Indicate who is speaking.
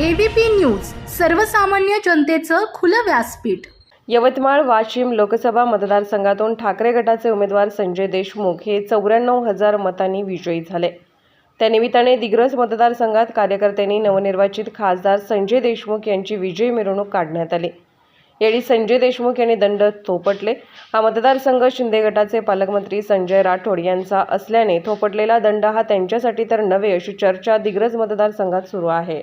Speaker 1: ABP news सर्वसामान्य जनतेचं खुलं व्यासपीठ.
Speaker 2: यवतमाळ वाशिम लोकसभा मतदारसंघातून ठाकरे गटाचे उमेदवार संजय देशमुख हे चौऱ्याण्णव हजार मतांनी विजयी झाले. त्यानिमित्ताने दिग्रस मतदारसंघात कार्यकर्त्यांनी नवनिर्वाचित खासदार संजय देशमुख यांची विजयी मिरवणूक काढण्यात आली. यावेळी संजय देशमुख यांनी दंड थोपटले. हा मतदारसंघ शिंदे गटाचे पालकमंत्री संजय राठोड यांचा असल्याने थोपटलेला दंड हा त्यांच्यासाठी तर नव्हे अशी चर्चा दिग्रस मतदारसंघात सुरू आहे.